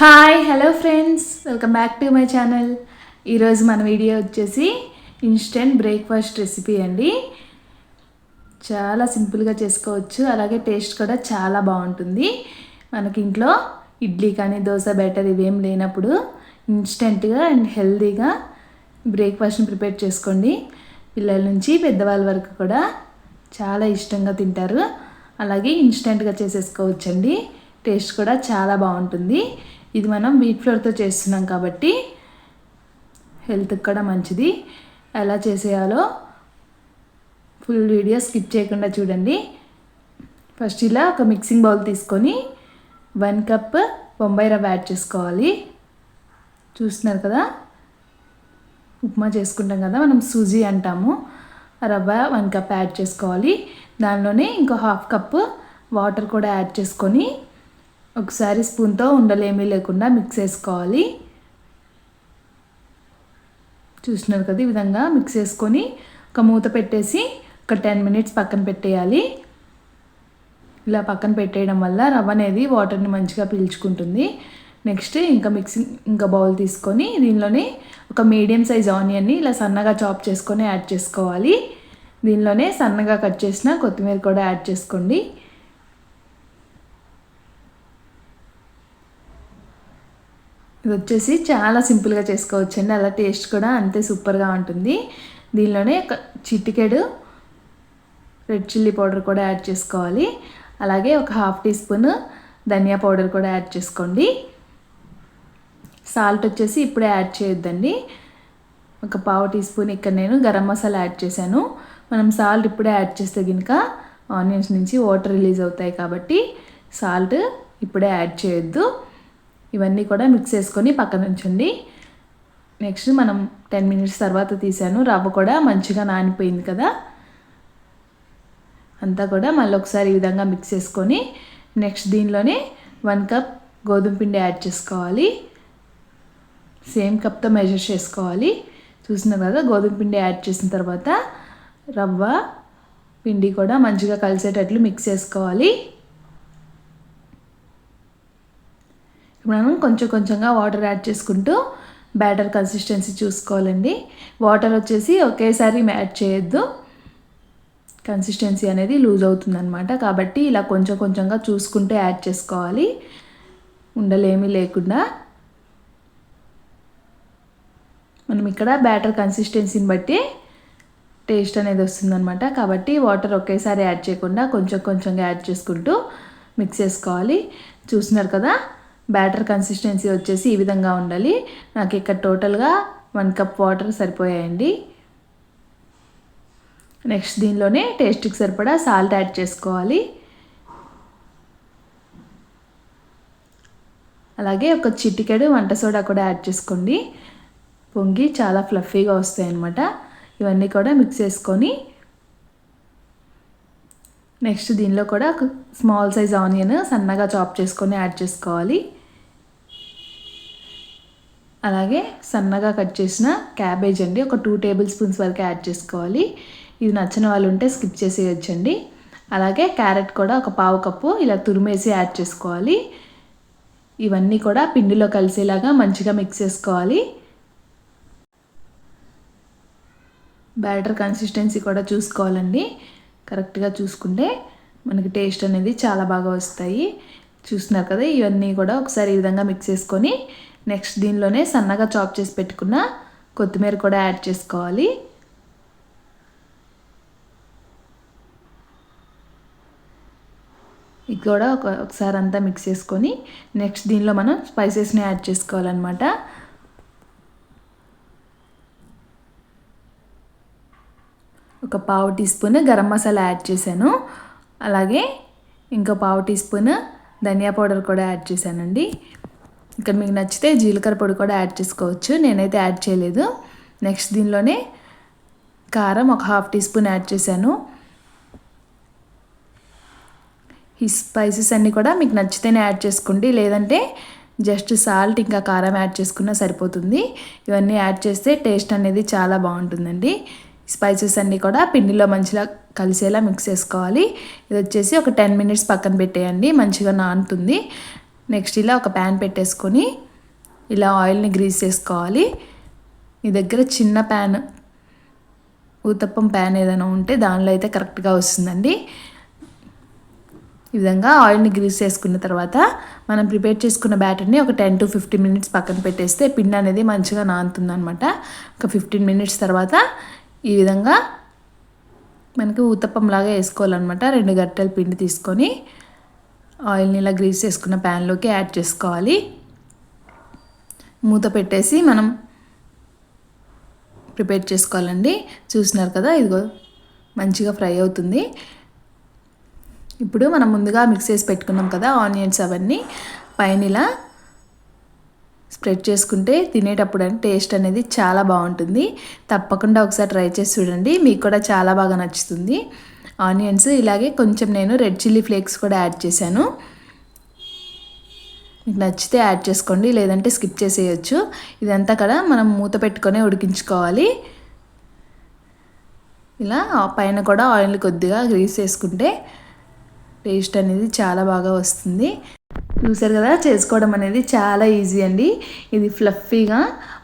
Hi hello friends welcome back to my channel ఈరోజు మన video వచ్చేసి ఇన్స్టెంట్ బ్రేక్ఫాస్ట్ రెసిపీ అండి. చాలా సింపుల్గా చేసుకోవచ్చు. అలాగే టేస్ట్ కూడా చాలా బాగుంటుంది. మనకి ఇంట్లో ఇడ్లీ కానీ దోశ బెటర్ ఇవేం లేనప్పుడు ఇన్స్టెంట్గా అండ్ హెల్తీగా బ్రేక్ఫాస్ట్ని ప్రిపేర్ చేసుకోండి. పిల్లల నుంచి పెద్దవాళ్ళ వరకు కూడా చాలా ఇష్టంగా తింటారు. అలాగే ఇన్స్టెంట్గా చేసేసుకోవచ్చండి. టేస్ట్ కూడా చాలా బాగుంటుంది. ఇది మనం వీట్ ఫ్లోర్తో చేస్తున్నాం కాబట్టి హెల్త్కి కూడా మంచిది. ఎలా చేసేయాలో ఫుల్ వీడియో స్కిప్ చేయకుండా చూడండి. ఫస్ట్ ఇలా ఒక మిక్సింగ్ బౌల్ తీసుకొని వన్ కప్ బొంబాయి రవ్వ యాడ్ చేసుకోవాలి. చూస్తున్నారు కదా? ఉప్మా చేసుకుంటాం కదా? మనం సూజీ అంటాము. ఆ రవ్వ వన్ కప్ యాడ్ చేసుకోవాలి. దానిలోనే ఇంకో హాఫ్ కప్ వాటర్ కూడా యాడ్ చేసుకొని ఒకసారి స్పూన్తో ఉండలేమీ లేకుండా మిక్స్ చేసుకోవాలి. చూస్తున్నారు కదా ఈ విధంగా మిక్స్ చేసుకొని ఒక మూత పెట్టేసి ఒక టెన్ మినిట్స్ పక్కన పెట్టేయాలి. ఇలా పక్కన పెట్టేయడం వల్ల రవ్వ అనేది వాటర్ని మంచిగా పీల్చుకుంటుంది. నెక్స్ట్ ఇంకా మిక్సింగ్ ఇంకా బౌల్ తీసుకొని దీనిలోనే ఒక మీడియం సైజ్ ఆనియన్ని ఇలా సన్నగా చాప్ చేసుకొని యాడ్ చేసుకోవాలి. దీనిలోనే సన్నగా కట్ చేసిన కొత్తిమీర కూడా యాడ్ చేసుకోండి. ఇది వచ్చేసి చాలా సింపుల్గా చేసుకోవచ్చండి. అలా టేస్ట్ కూడా అంతే సూపర్గా ఉంటుంది. దీనిలోనే ఒక చిటికెడు రెడ్ చిల్లీ పౌడర్ కూడా యాడ్ చేసుకోవాలి. అలాగే ఒక హాఫ్ టీ స్పూన్ ధనియా పౌడర్ కూడా యాడ్ చేసుకోండి. సాల్ట్ వచ్చేసి ఇప్పుడే యాడ్ చేయొద్దండి. ఒక పావు టీ స్పూన్ ఇక్కడ నేను గరం మసాలా యాడ్ చేశాను. మనం సాల్ట్ ఇప్పుడే యాడ్ చేస్తే కనుక ఆనియన్స్ నుంచి వాటర్ రిలీజ్ అవుతాయి కాబట్టి సాల్ట్ ఇప్పుడే యాడ్ చేయొద్దు. ఇవన్నీ కూడా మిక్స్ చేసుకొని పక్కన ఉంచండి. నెక్స్ట్ మనం టెన్ మినిట్స్ తర్వాత తీసాను. రవ్వ కూడా మంచిగా నానిపోయింది కదా. అంతా కూడా మళ్ళీ ఒకసారి ఈ విధంగా మిక్స్ చేసుకొని నెక్స్ట్ దీనిలోనే వన్ కప్ గోధుమ పిండి యాడ్ చేసుకోవాలి. సేమ్ కప్తో మెజర్ చేసుకోవాలి. చూసినారు కదా గోధుమ పిండి యాడ్ చేసిన తర్వాత రవ్వ పిండి కూడా మంచిగా కలిసేటట్లు మిక్స్ చేసుకోవాలి. మనం కొంచెం కొంచెంగా వాటర్ యాడ్ చేసుకుంటూ బ్యాటర్ కన్సిస్టెన్సీ చూసుకోవాలండి. వాటర్ వచ్చేసి ఒకేసారి యాడ్ చేయొద్దు. కన్సిస్టెన్సీ అనేది లూజ్ అవుతుందన్నమాట. కాబట్టి ఇలా కొంచెం కొంచెంగా చూసుకుంటే యాడ్ చేసుకోవాలి. ఉండలేమీ లేకుండా. మనం ఇక్కడ బ్యాటర్ కన్సిస్టెన్సీని బట్టి టేస్ట్ అనేది వస్తుందన్నమాట. కాబట్టి వాటర్ ఒకేసారి యాడ్ చేయకుండా కొంచెం కొంచెంగా యాడ్ చేసుకుంటూ మిక్స్ చేసుకోవాలి. చూస్తున్నారు కదా? బ్యాటర్ కన్సిస్టెన్సీ వచ్చేసి ఈ విధంగా ఉండాలి. నాకు ఇక్కడ టోటల్గా వన్ కప్ వాటర్ సరిపోయాయండి. నెక్స్ట్ దీనిలోనే టేస్ట్కి సరిపడా సాల్ట్ యాడ్ చేసుకోవాలి. అలాగే ఒక చిటికెడు వంట సోడా కూడా యాడ్ చేసుకోండి. పొంగి చాలా ఫ్లఫీగా వస్తాయి అన్నమాట ఇవన్నీ కూడా మిక్స్ చేసుకొని నెక్స్ట్ దీనిలో కూడా స్మాల్ సైజ్ ఆనియన్ సన్నగా చాప్ చేసుకొని యాడ్ చేసుకోవాలి. అలాగే సన్నగా కట్ చేసిన క్యాబేజ్ అండి. ఒక టూ టేబుల్ స్పూన్స్ వరకు యాడ్ చేసుకోవాలి. ఇది నచ్చిన వాళ్ళు ఉంటే స్కిప్ చేసేయచ్చండి. అలాగే క్యారెట్ కూడా ఒక పావు కప్పు ఇలా తురిమేసి యాడ్ చేసుకోవాలి. ఇవన్నీ కూడా పిండిలో కలిసేలాగా మంచిగా మిక్స్ చేసుకోవాలి. బ్యాటర్ కన్సిస్టెన్సీ కూడా చూసుకోవాలండి. కరెక్ట్గా చూసుకుంటే మనకి టేస్ట్ అనేది చాలా బాగా వస్తాయి. చూస్తున్నారు కదా ఇవన్నీ కూడా ఒకసారి ఈ విధంగా మిక్స్ చేసుకొని నెక్స్ట్ దీనిలోనే సన్నగా చాప్ చేసి పెట్టుకున్న కొత్తిమీర కూడా యాడ్ చేసుకోవాలి. ఇది కూడా ఒక ఒకసారి అంతా మిక్స్ చేసుకొని నెక్స్ట్ దీనిలో మనం స్పైసెస్ని యాడ్ చేసుకోవాలన్నమాట. ఒక పావు teaspoon garam masala add చేశాను. అలాగే ఇంకో పావు టీ స్పూన్ ధనియా పౌడర్ కూడా యాడ్ చేశానండి. ఇక్కడ మీకు నచ్చితే జీలకర్ర పొడి కూడా యాడ్ చేసుకోవచ్చు. నేనైతే యాడ్ చేయలేదు. నెక్స్ట్ దీనిలోనే కారం ఒక హాఫ్ టీ స్పూన్ యాడ్ చేశాను. ఈ స్పైసెస్ అన్నీ కూడా మీకు నచ్చితేనే యాడ్ చేసుకోండి. లేదంటే జస్ట్ సాల్ట్ ఇంకా కారం యాడ్ చేసుకున్నా సరిపోతుంది. ఇవన్నీ యాడ్ చేస్తే టేస్ట్ అనేది చాలా బాగుంటుందండి. స్పైసెస్ అన్నీ కూడా పిండిలో మంచిగా కలిసేలా మిక్స్ చేసుకోవాలి. ఇది వచ్చేసి ఒక టెన్ మినిట్స్ పక్కన పెట్టేయండి. మంచిగా నానుతుంది. నెక్స్ట్ ఇలా ఒక ప్యాన్ పెట్టేసుకొని ఇలా ఆయిల్ని గ్రీస్ చేసుకోవాలి. మీ దగ్గర చిన్న ప్యాన్ ఊతప్పం ప్యాన్ ఏదైనా ఉంటే దానిలో అయితే కరెక్ట్గా వస్తుందండి. ఈ విధంగా ఆయిల్ని గ్రీస్ చేసుకున్న తర్వాత మనం ప్రిపేర్ చేసుకున్న బ్యాటర్ని ఒక టెన్ టు ఫిఫ్టీన్ మినిట్స్ పక్కన పెట్టేస్తే పిండి అనేది మంచిగా నానుతుంది అనమాట ఒక ఫిఫ్టీన్ మినిట్స్ తర్వాత ఈ విధంగా మనకి ఊతప్పంలాగా వేసుకోవాలన్నమాట. రెండు గట్టెల పిండి తీసుకొని ఆయిల్ని ఇలా గ్రీస్ చేసుకున్న ప్యాన్లోకి యాడ్ చేసుకోవాలి. మూత పెట్టేసి మనం ప్రిపేర్ చేసుకోవాలండి. చూసినారు కదా ఇదిగో మంచిగా ఫ్రై అవుతుంది. ఇప్పుడు మనం ముందుగా మిక్స్ చేసి పెట్టుకున్నాం కదా ఆనియన్స్ అవన్నీ. పైన ఇలా స్ప్రెడ్ చేసుకుంటే తినేటప్పుడు టేస్ట్ అనేది చాలా బాగుంటుంది. తప్పకుండా ఒకసారి ట్రై చేసి చూడండి. మీకు కూడా చాలా బాగా నచ్చుతుంది. ఆనియన్స్ ఇలాగే కొంచెం నేను రెడ్ చిల్లీ ఫ్లేక్స్ కూడా యాడ్ చేశాను. మీకు నచ్చితే యాడ్ చేసుకోండి లేదంటే స్కిప్ చేసేయచ్చు. ఇదంతా కదా మనం మూత పెట్టుకొని ఉడికించుకోవాలి. ఇలా పైన కూడా ఆయిల్ కొద్దిగా గ్రీస్ చేసుకుంటే టేస్ట్ అనేది చాలా బాగా వస్తుంది. చూసారు కదా చేసుకోవడం అనేది చాలా ఈజీ అండి. ఇది ఫ్లఫీగా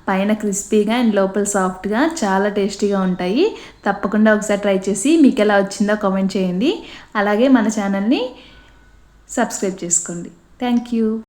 పైన క్రిస్పీగా అండ్ లోపల సాఫ్ట్గా చాలా టేస్టీగా ఉంటాయి. తప్పకుండా ఒకసారి ట్రై చేసి మీకు ఎలా వచ్చిందో కామెంట్ చేయండి. అలాగే మన ఛానల్ని సబ్స్క్రైబ్ చేసుకోండి. Thank you.